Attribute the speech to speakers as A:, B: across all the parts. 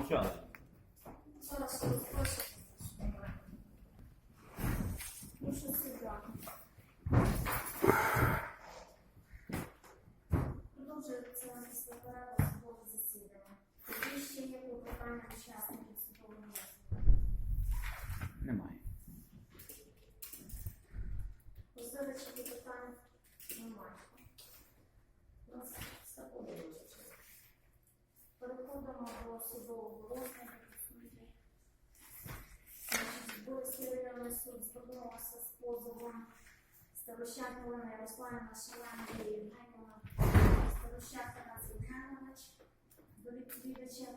A: вивчали.
B: Зараз розпишу. Ну, що сюди. Продовжується після перерви судове засідання. Тоді ще є клопотання учасників судового засідання.
A: Немає.
B: Позивачі питань немає. У нас все подивилося. Переходимо до судового розгляду. Значить, Борський районний суд звернувся з позовом Старощак Олена Ярославівна Шалена Євгенівна, Старощак Тарас Євгенович, до відповідача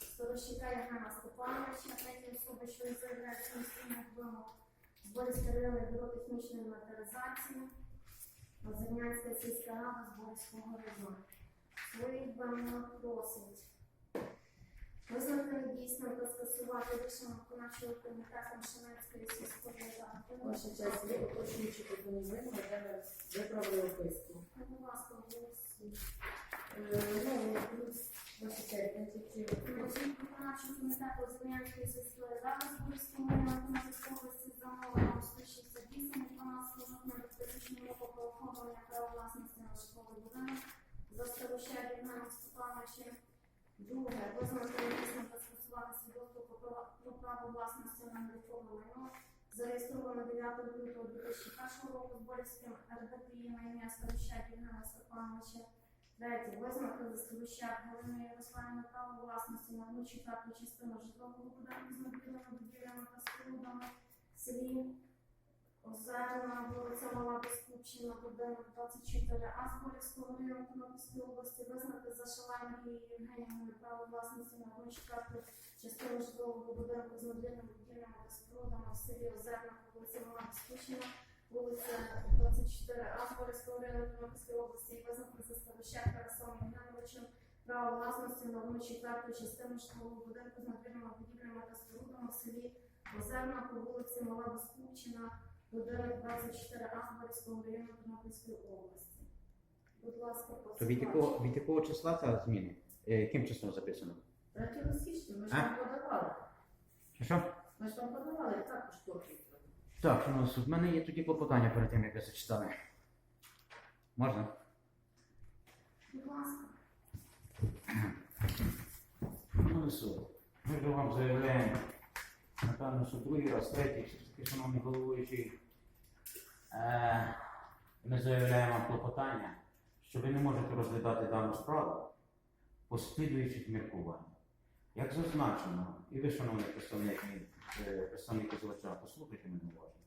B: Старощака Євгена Степановича, третя особа, що заявляє самостійних вимог з Борської районної бюро технічної інвентаризації, Озернянська сільська рада з Борського району. Своїх вимог просить Визнати недійсним та скасувати рішення виконавчого комітету Шенецької сільської ради.
C: Ваша честь, ви уточнюючи механізм, де ми виправили описку.
B: Будь ласка, голосуйте.
C: Е, Ну, плюс, ваша честь, значить,
B: Рішення виконавчого комітету Озернянської сільської ради з Борського району області за 168 12 жовтня 2000 року про оформлення права власності на житловий будинок за староща Євгена Степановича. Друге, визнати недійсним та скасувати свідоцтво про права- про право власності на нерухоме майно, зареєстровано 9 лютого 2001 року з Борівським РДПІ імені Староща Євгена Степановича. Третє, визнати за Старощак Галини Ярославівни право власності на четверту частину житлового будинку з мобільними будівлями та спорудами в селі Озерна, вулиця Мала Безкупчина, будинок 24А з Борівського району Тернопільської області, визнати за Шалайною Євгенією право власності на одну четверту частину житлового будинку з мобільними будівлями та спорудами в селі Озерна, вулиця Мала Безкупчина, вулиця 24А з Борівського району Тернопільської області, і визнати за Старощак Тарасом Євгеновичем право власності на одну четверту частину житлового будинку з мобільними будівлями та спорудами в селі Озерна по вулиці Мала Безкупчина, будинок 24А з Борівського району Тернопільської області. Будь ласка,
A: То від якого, від якого числа ця зміна? Е, Яким числом записано?
C: 3 січня, ми ж
A: А?
C: вам подавали.
A: Що?
C: Ми ж вам подавали також копію.
A: Так, шановний суд, в мене є тоді клопотання перед тим, як ви зачитали. Можна?
B: Будь ласка.
A: Суд, ми вже вам заявляємо, напевно, що другий раз, третій, все ж таки, шановний головуючий, е, ми заявляємо вам клопотання, що ви не можете розглядати дану справу по слідуючих міркувань. Як зазначено, і ви, шановний представник, е, представник послухайте мене уважно.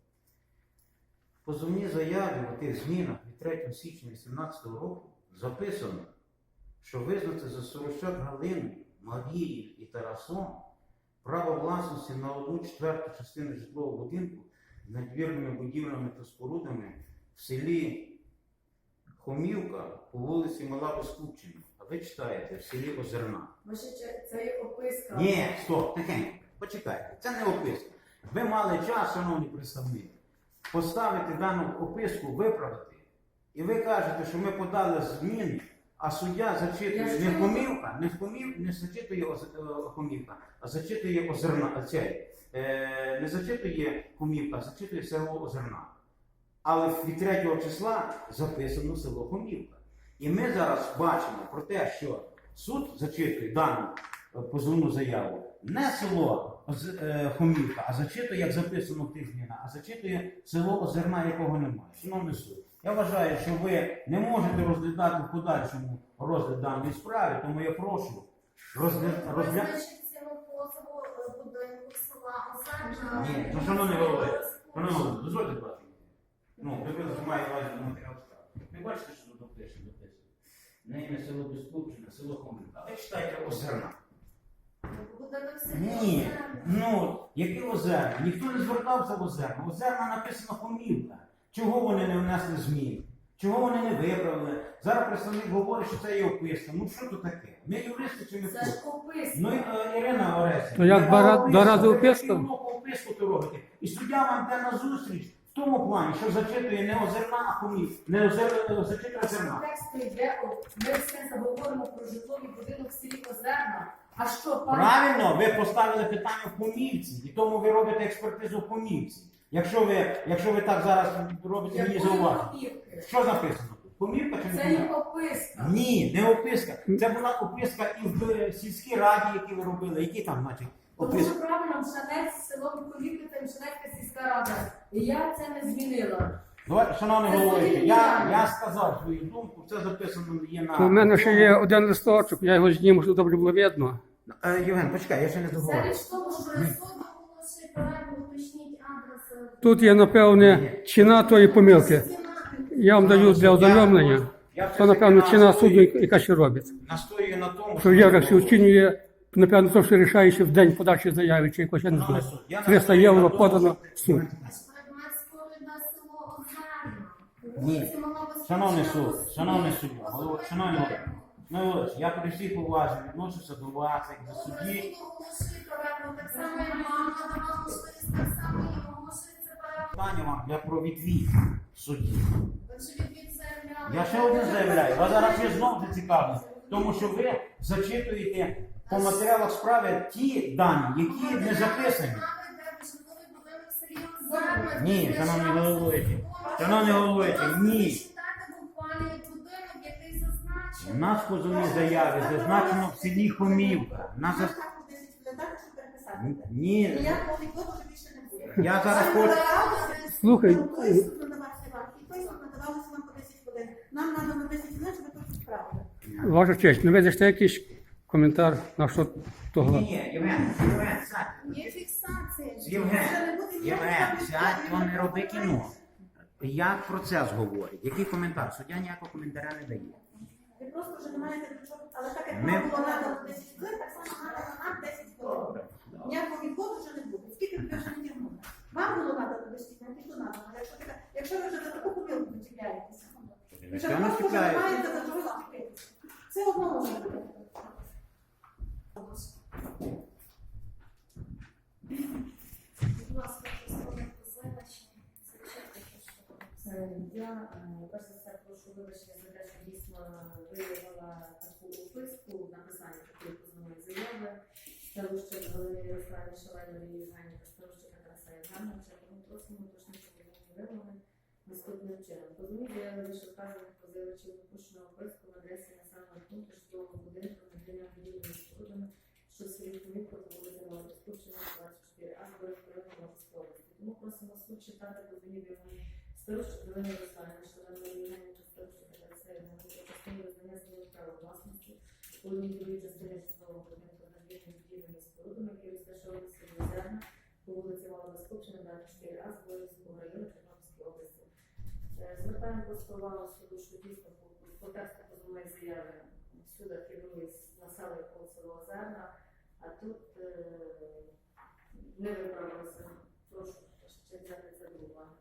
A: В позовній заяві у тих змінах від 3 січня 2018 року записано, що визнати за Сорощак Галину, Марією і Тарасом право власності на одну четверту частину житлового будинку з надвірними будівлями та спорудами в селі Хомівка по вулиці Мала Безкупчина. А ви читаєте в селі Озерна.
C: Честь, це є описка.
A: Ні, стоп, тихенько, почекайте, це не описка. Ви мали час, шановні представники, поставити дану описку, виправити. І ви кажете, що ми подали зміни, а суддя зачитує не
C: ж
A: хомівка, не хомів, не зачитує е, а зачитує озерна. а Цей, е, не зачитує хомівка, а зачитує село Озерна. Але від 3 числа записано село Хомівка. І ми зараз бачимо про те, що суд зачитує дану е, позовну заяву не село е, Хомівка, а зачитує, як записано в змінах, а зачитує село Озерна, якого немає. Шановний суд, я вважаю, що ви не можете розглядати в подальшому розгляд даної справи, тому я прошу розгляд розгля...
B: Е.
A: Ні, ну, шановний голови, Шановний голови, дозвольте хвилини. Ну, ви ви маєте увазі на матеріал справи. Ви бачите, що тут допише, допише. Не ім'я село Безкупчина, село Хомівка. А ви читайте Озерна. Ні, ну, які озерна? Ніхто не звертався в озерна. Озерна написано Хомівка. Чого вони не внесли змін? Чого вони не виправили? Зараз представник говорить, що це є описка. Ну що тут таке? Ми юристи чи не
C: Це ж описка.
A: Ну, е, Ірина Оресі.
D: Ну, як два ра- два рази описка?
A: описку то робите. І суддя вам йде на зустріч в тому плані, що зачитує не озерна, а хомів. Не озерна, зачитує озерна.
C: Текст йде, ми все говоримо про житловий будинок в селі Озерна, А що, пан?
A: Правильно, ви поставили питання в помівці, і тому ви робите експертизу в помівці. Якщо ви, якщо ви так зараз робите мені зауваження. Що написано? тут? Помівка чи не
C: Це не описка.
A: Ні, не описка. Це була описка і в е, сільській раді, які ви робили. Які там, значить,
C: Тому що правильно Мшанець, село Миколівка та Мшанецька сільська рада. І я це не змінила.
A: Давайте, шановний
C: Це
A: головуючий,
C: свої
A: я, я сказав свою думку, це записано є на.
D: У мене ще є один листочок, я його зніму, щоб добре було видно.
A: Е, Євген, почекай, я ще не
B: Це
A: договорив.
B: річ того, що суд
D: Тут є, напевне, ціна тої помилки. Я вам даю для ознайомлення. Це, напевно, ціна суду, яка ще робить.
A: Настоюю на тому,
D: Що в ще оцінює, напевно, то, що рішає ще в день подачі заяви, чи якось, я не знаю. 300 євро подано в суд.
A: Ні. Шановний суд, шановний суддя, шановний ну, от, я при всій повазі відношуся до вас, як до судді. Питання вам для про відвід судді. Я ще один заявляю, вас зараз я знову зацікавлений, тому що ви зачитуєте по матеріалах справи ті дані, які не записані. Ні, шановні головуючі, шановні головуючі, ні. У нас в позовній заяві зазначено в селі Хомівка. У Нас заз- Ні,
E: Ніякого відводу більше не буде.
A: я зараз хочу.
D: Слухай,
E: надавався вам. І висновок надавалося вам по 10 хвилин. Нам треба на 10 хвилин, щоб ви тут справили.
D: Ваша честь, не видите якийсь коментар на що того?
A: ні, Євген, Євген, сядь.
B: Є фіксація.
A: Євген, Євген, сядь, то не роби кіно. Як процес говорить? Який коментар? Суддя ніякого коментаря не дає.
E: Ви просто вже не маєте до чого. Але так як
A: Ми-
E: вам було надано 10 хвилин, так само надано нам 10 хвилин. Ніякого відводу вже не буде. Скільки ви вже не тягнули? Вам було надано 10 хвилин, і то надано. Але Якщо, така- якщо ви вже за таку помилку чіпляєтеся, ви вже
A: Ніхто не
E: просто вже не
A: чіпляє.
E: маєте за чого зачепитися. Це одно може бути.
B: Будь ласка, представник позивача.
C: Е, Я е, перш за все прошу вибачення за те, що дійсно виявила таку описку в написанні такої позовної заяви. Ставище Галини Ярославі Шаленові Євгенії та ставище Тараса Євгеновича, тому просимо уточнити вимоги наступним чином. Позовні заяви вищевказаних позивачів допущено описку в адресі населеного пункту житлового будинку над двома будівельними спорудами, що в селі Хмілько по вулиці 24 а району Новопольської області. Тому просимо суд читати позовні вимоги Старушка Галина права власності, у другій частині житлового будинку над двома будівельними спорудами, які розташовані в селі Зерна, по вулиці Малобескупщина, 24 а Зборівського району Тернопільської області. Е, Звертаємо просто суду, що дійсно по, тексту позовної заяви сюди керують населення по село Озерна, а тут е, не виправилося. Прошу ще взяти це до уваги.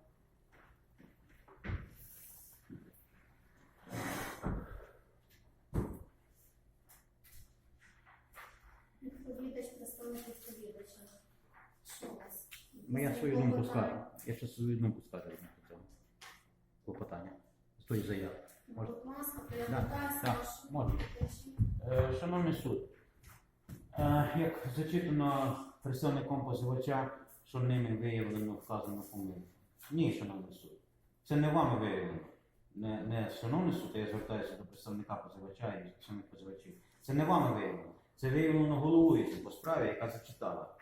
B: Відповідач, представник відповідача. Що у вас?
A: Ну, я свою думку скажу. Я ще свою думку скажу на цьому клопотання. З тої заяви. Можна?
B: Будь ласка,
A: Да, да, можна. Е, Шановний суд, е, як зачитано представником позивача, що ними виявлено вказано помилку. Ні, шановний суд. Це не вами виявлено. Не, не шановний суд, я звертаюся до представника позивача і представник позивачів. Це не вами виявлено. Це виявлено головуючим по справі, яка зачитала.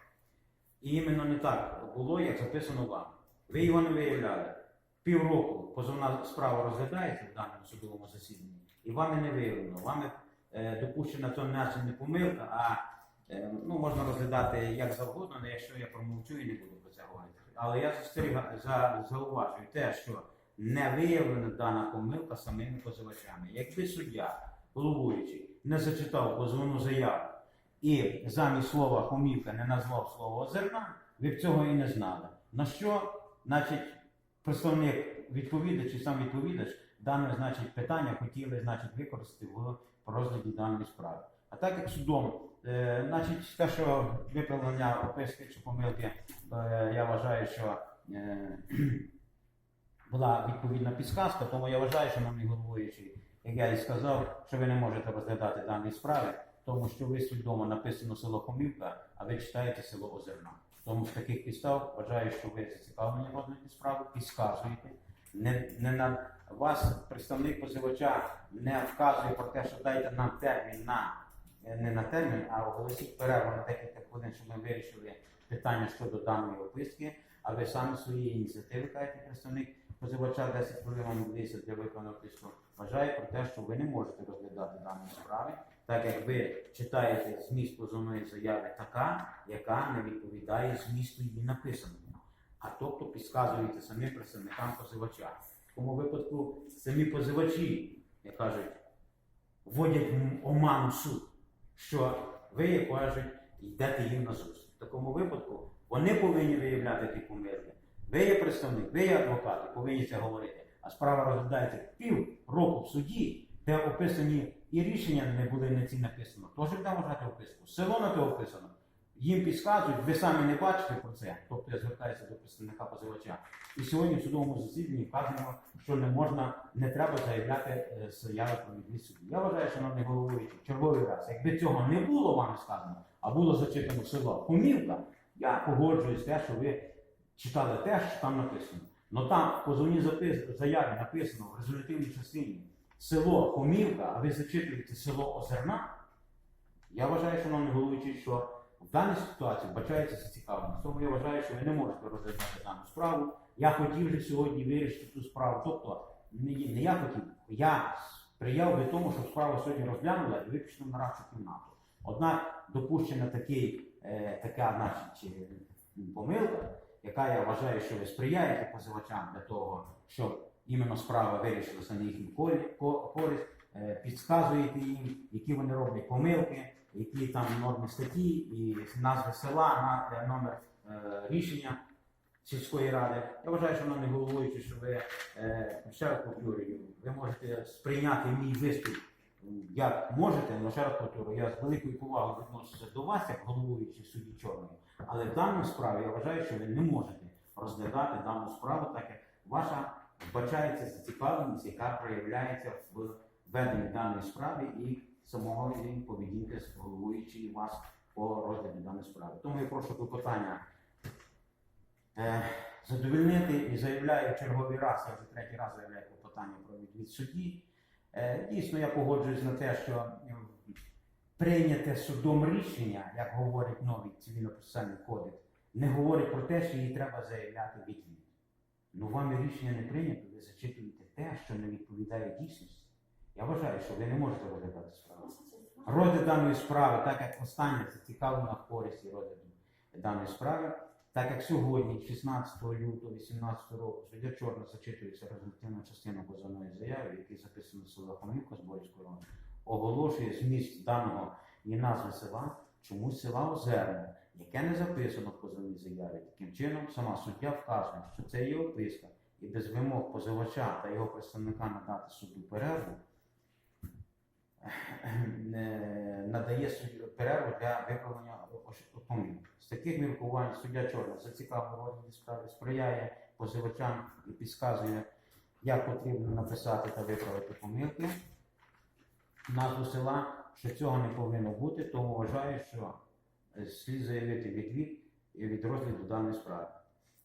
A: Іменно не так було, як записано вам. Ви його не виявляли. Півроку позовна справа розглядається в даному судовому засіданні, і вами не виявлено. Вами е, допущена то наче не помилка, а е, ну, можна розглядати як завгодно, але якщо я промовчу і не буду про це говорити. Але я за, зауважую те, що не виявлена дана помилка самими позивачами. Якби суддя, головуючий, не зачитав позовну заяву і замість слова хомівка не назвав слово озерна, ви б цього і не знали. На що, значить, представник відповідач чи сам відповідач дане значить, питання хотіли значить, використати в розгляді даної справи. А так як судом, е, значить, те, що виправлення описки чи помилки, е, я вважаю, що е, була відповідна підсказка, тому я вважаю, шановний головуючий, як я і сказав, що ви не можете розглядати дані справи, тому що ви свідомо написано село Хомівка, а ви читаєте село Озерна. Тому з таких підстав вважаю, що ви зацікавлені розгляді справи, підказуєте. Не, не на вас представник позивача не вказує про те, що дайте нам термін на не на термін, а оголосіть перерву на декілька хвилин, щоб ми вирішили питання щодо даної описки. А ви самі свої ініціативи кажете, представник позивача 10 хвилин вам для виконаного описку. Вважаю про те, що ви не можете розглядати даної справи, так як ви читаєте зміст позовної заяви така, яка не відповідає змісту її написаному. А тобто підказуєте самим представникам позивача. В такому випадку самі позивачі, як кажуть, вводять оману суд, що ви, як кажуть, йдете їм на зустріч. В такому випадку вони повинні виявляти ті помилки. Ви є представник, ви є адвокат, повинні це говорити. А справа розглядається пів року в суді, де описані і рішення не були на ці написано. Тож де вважати описку. Село на те описано. Їм підказують, ви самі не бачите про це. Тобто я звертаюся до представника позивача. І сьогодні в судовому засіданні вказано, що не можна, не треба заявляти е, заяви про відвід. Я вважаю, шановний головуючий, черговий раз, якби цього не було вам сказано, а було зачитано село Хомівка, я погоджуюсь те, що ви читали те, що там написано. Но там в позовній заяві написано в резолютивній частині село Хомівка, а ви зачитуєте село Озерна. Я вважаю, шановний головуючий, що в даній ситуації вбачається зацікавленість. Тому я вважаю, що ви не можете розглядати дану справу. Я хотів же сьогодні вирішити цю справу. Тобто, не, не я хотів, я сприяв би тому, щоб справу сьогодні розглянула і виключно на нарадчу кімнату. Однак допущена такий, е, така значить, е, помилка, яка я вважаю, що ви сприяєте позивачам для того, щоб іменно справа вирішилася на їхню користь, е, підказуєте їм, які вони роблять помилки, які там норми статті і назви села, на, е, номер е, рішення сільської ради. Я вважаю, шановний головуючий, що ви ще раз повторюю, ви можете сприйняти мій виступ як можете, ще раз повторюю, я з великою повагою відношуся до вас, як головуючий судді чорної. Але в даній справі я вважаю, що ви не можете розглядати дану справу, так як ваша вбачається зацікавленість, яка проявляється в веденні даної справи і самого поведінки з головуючої вас по розгляді даної справи. Тому я прошу клопотання е, задовольнити і заявляю черговий раз, я вже третій раз заявляю клопотання про відвід судді. Е, дійсно, я погоджуюсь на те, що е, прийняте судом рішення, як говорить новий цивільно-процесуальний кодекс, не говорить про те, що її треба заявляти відвід. Ну, вами рішення не прийнято, ви зачитуєте те, що не відповідає дійсності. Я вважаю, що ви не можете розглядати справу. Розгляд даної справи, так як останнє зацікавлена в користі розгляду даної справи, так як сьогодні, 16 лютого 2018 року, суддя Чорна зачитується результативна частина позовної заяви, який записано село Хомівка з Борівського району, оголошує зміст даного і назви села, чомусь села Озерне, яке не записано в позовній заяві. Таким чином, сама суддя вказує, що це є описка, і без вимог позивача та його представника надати суду перерву надає перерву для виправлення помилок. З таких міркувань суддя Чорна зацікавлено справи, сприяє позивачам і підказує, як потрібно написати та виправити помилки. Назву села, що цього не повинно бути, тому вважаю, що слід заявити відвід і від розгляду даної справи.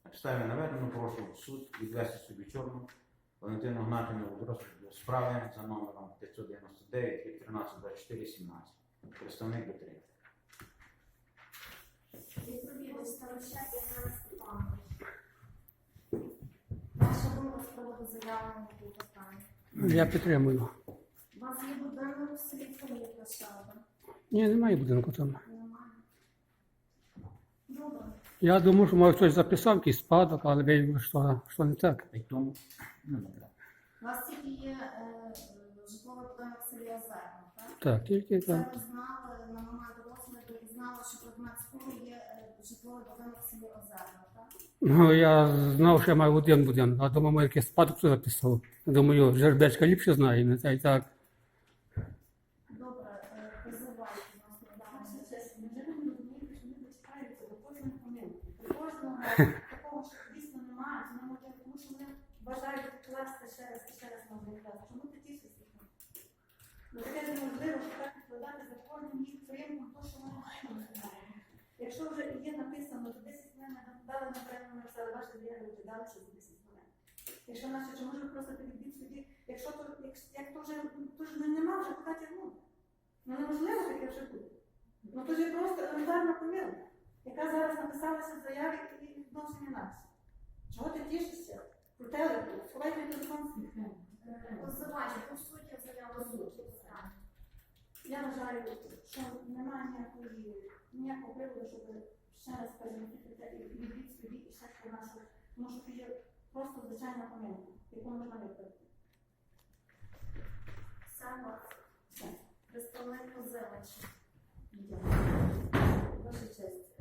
A: На підставі наведено прошу суд відвести собі чорну Валентину Гнатівну до розгляду справи за номером 599 від 13 24 17. Представник дотримує.
B: Відповідно, Старощак Євген Степанович. Ваша думка з приводу заявленого клопотання.
D: Я підтримую.
B: У вас є будинок в селі Шалда?
D: Ні, немає будинку там. Я думаю, що може хтось записав якийсь спадок, але виявилося, що, що не так.
A: І тому ну.
B: У вас тільки є е, житловий будинок в селі Озерна, так?
D: Так, тільки
B: Це
D: так.
B: ви знали на момент розгляду і знали, що предмет спору є е, житловий будинок в селі Озерна, так?
D: Ну, я знав, що я маю один будинок, а думаю, якийсь спадок хто записав. Думаю, жербечка ліпше знає, не так і так.
E: Такого, що дійсно немає, це не може, тому що вони бажають класти ще раз і ще раз на один раз. Чому такі щось? Ну таке неможливо, що так складати за кожним їх приємно, то, що ми маємо. Якщо вже є написано, що 10 хвилин дали напевно, ми написали ваші вже дали що за 10 хвилин. Якщо наші, чи може просто підійдіть суді, якщо то, як, як то вже, то ж нема вже куди тягнути. Ну неможливо таке вже буде. Ну то ж просто елементарна помилка, яка зараз написалася в заяві і відношення нас. Чого ти тішишся? Про телефон, сховай мій телефон.
B: Позивач, по суті, заява суті.
E: Я вважаю, що немає ніякої ніякого приводу, щоб ще раз перемогти і відвід собі і ще про нашу, тому що це є просто звичайна помилка, яку можна виправити.
B: Саме представник позивача.
C: Ваша честь,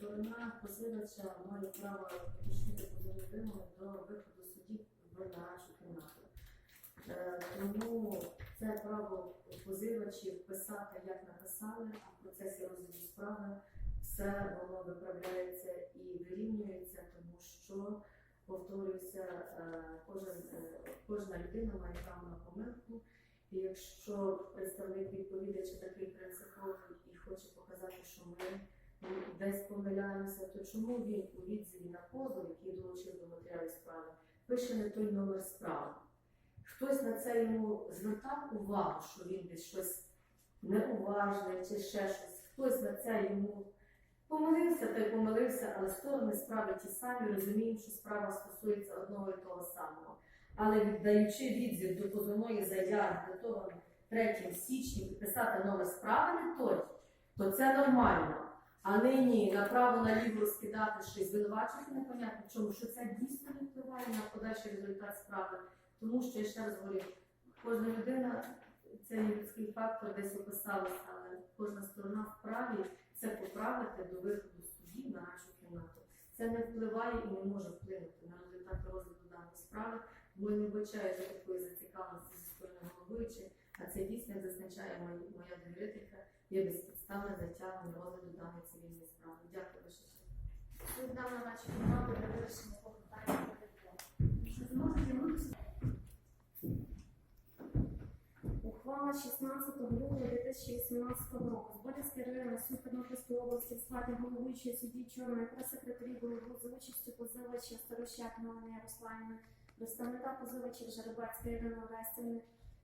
C: сторона позивача має право підійшли позовні до виходу судді в нарадчу кімнату. Е, Тому це право позивачів писати, як написали, а в процесі розгляду справи все воно виправляється і вирівнюється, тому що, повторююся, е, кожен, е, кожна людина має право на помилку. І якщо представник відповідача такий принциповий і хоче показати, що ми десь помиляємося, то чому він у відзиві на позов, який долучив до матеріалів справи, пише не той номер справи? Хтось на це йому звертав увагу, що він десь щось неуважне чи ще щось. Хтось на це йому помилився та й помилився, але сторони справи ті самі розуміємо, що справа стосується одного і того самого. Але віддаючи відзив до позовної заяви, датованої 3 січня, і писати номер справи не той, то це нормально. А нині направо наліво розкидати щось, звинувачувати непонятно чому, що це дійсно не впливає на подальший результат справи. Тому що я ще раз говорю, кожна людина це є людський фактор, десь описалося, але кожна сторона вправі це поправити до виходу судді на нашу кімнату. Це не впливає і не може вплинути на результат розгляду даної справи, бо я не вбачаю за такої зацікавленості зі сторони головуючої, а це дійсно зазначає моя, довірителька, є безпідставне затягнення розгляду даної цивільної справи. Дякую.
B: Суд дав на вашу кімнату для вирішення
E: звернутися?
B: Ухвала 16 грудня 2018 року. Зборівський районний суд області в складі головуючої судді Чорної прес-секретарі голову за участю позивача Старощак Галини Ярославівни, представника позивачів Жеребацької Ірини Олесівни,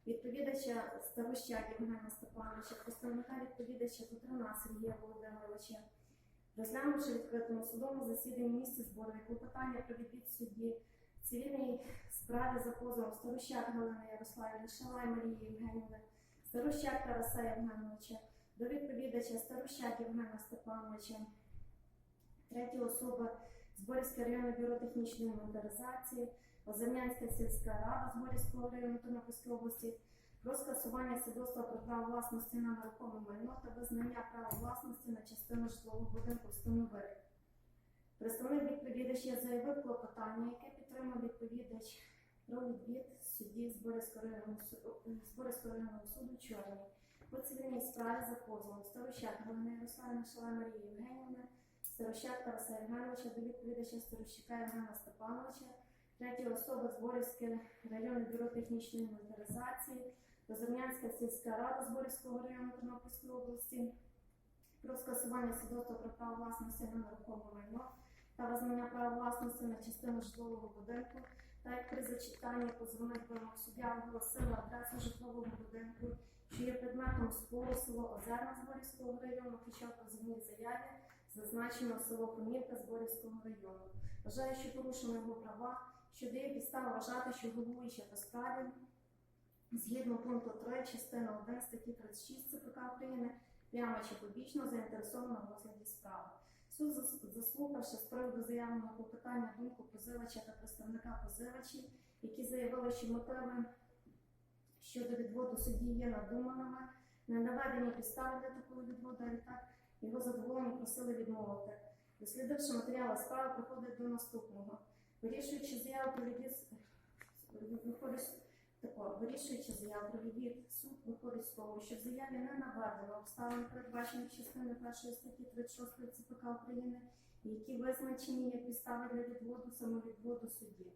B: відповідача Старощак Євгена Степановича, представника відповідача Петрона Сергія Володимировича, розглянувши відкритому судовому засіданні місці збору клопотання про відвід судді цивільній справі за позовом Старощак Галини Ярославівни, Шалай Марії Євгенівни, Старощак Тараса Євгеновича, до відповідача Старощак Євгена Степановича, третя особа Зборівське районне бюро технічної інвентаризації, Озернянська сільська рада Зборівського району Тернопільської області про скасування свідоцтва про право власності на нерухоме майно та визнання права власності на частину житлового будинку встановити. Представник відповідача заявив клопотання, яке підтримав відповідач про відвід судді Зборівського районного суду, Чорний по цивільній справі за позовом Старощак Галини Ярославівни Шалай Марії Євгенівни, Старощак Тараса Євгеновича до відповідача Старощака Євгена Степановича, третя особа Зборівське районне бюро технічної інвентаризації, Розум'янська сільська рада Зборівського району Тернопільської області про скасування свідоцтва про право власності на нерухоме майно та визнання права власності на частину житлового будинку, та як при зачитанні позовних вимог суддя оголосила адресу житлового будинку, що є предметом спору село Озерна Зборівського району, хоча в заяві зазначено село Комірка Зборівського району. Вважає, що порушено його права, що дає підстава вважати, що головуюча по справі згідно пункту 3 частини 1 статті 36 ЦПК України прямо чи побічно заінтересована в розгляді справи. Суд, заслухавши з приводу заявленого клопотання думку позивача та представника позивачів, які заявили, що мотиви щодо відводу судді є надуманими, не наведені підстави для такого відводу, а відтак його задоволені просили відмовити. Дослідивши матеріали справи, приходить до наступного. Вирішуючи заяву про відвід, вирішуючи заяву про відвід, суд виходить з того, що в заяві не наведено обставин, передбачених частиною 1 статті 36 ЦПК України, які визначені як підстави для відводу самовідводу судді.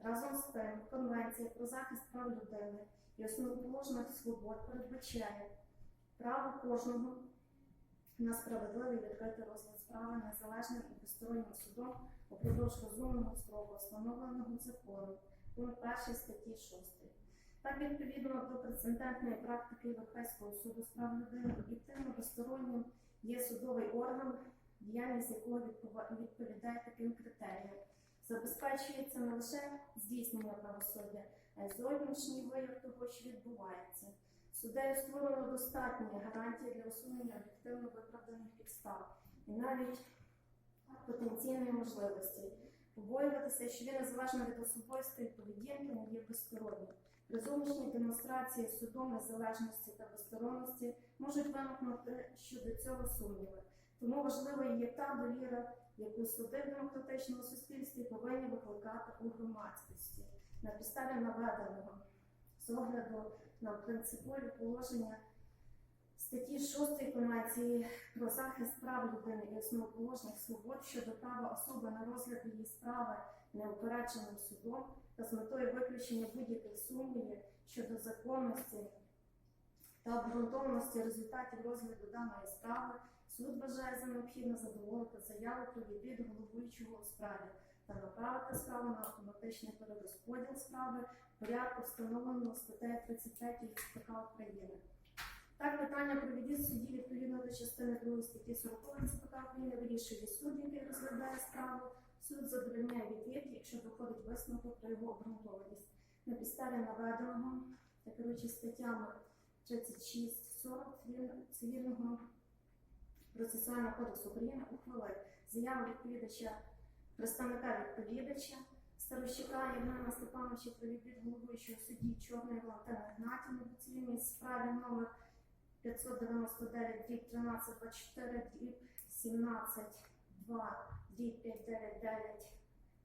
B: Разом з тим, Конвенція про захист прав людини і основоположних свобод передбачає право кожного на справедливий відкритий розгляд справи незалежним і безстороннім судом упродовж розумного строку, встановленого законом, пункт 1 статті 6. Так, відповідно до прецедентної практики Європейського суду з прав людини, об'єктивно безстороннім є судовий орган, діяльність якого відповідає таким критеріям. Забезпечується не лише здійснення правосуддя, а й зовнішній вияв того, що відбувається. Суддею створено достатні гарантії для усунення об'єктивно виправданих підстав і навіть потенційної можливості побоюватися, що він незалежно від особистої поведінки не є безстороннім. При демонстрації судом незалежності та безсторонності можуть виникнути щодо цього сумніви. Тому важливою є та довіра, яку суди в демократичному суспільстві повинні викликати у громадськості. На підставі наведеного з огляду на принципові положення статті 6 Конвенції про захист прав людини і основоположних свобод щодо права особи на розгляд її справи неупередженим судом та з метою виключення будь-яких сумнівів щодо законності та обґрунтованості результатів розгляду даної справи, суд вважає за необхідне задоволити заяву про відвід головуючого у справі та направити справу на автоматичний перерозподіл справи в порядку, встановленого статтею 33 ЦПК України. Так, питання про відвід судді відповідно до частини 2 статті 40 ЦПК України вирішує суд, який розглядає справу. Суд задовольняє відвід, якщо доходить висновок про його обґрунтованість. На підставі наведеного та керуючи статтями 36-40 Цивільно- цивільного процесуального кодексу України ухвалив заяву відповідача представника відповідача Старощука Євгена Степановича про відвід головуючого судді Чорної Валентини Гнатівни в цивільній справі номер 599 дріб 1324 дріб 17 2 дріб 599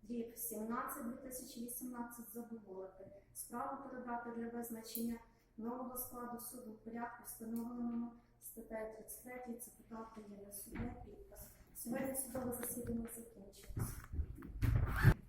B: дріб 17 2018 задоволити. Справу передати для визначення нового складу суду в порядку, встановленому статтею 33 ЦПК України. Суддя підпис. Сьогодні судове засідання закінчилось.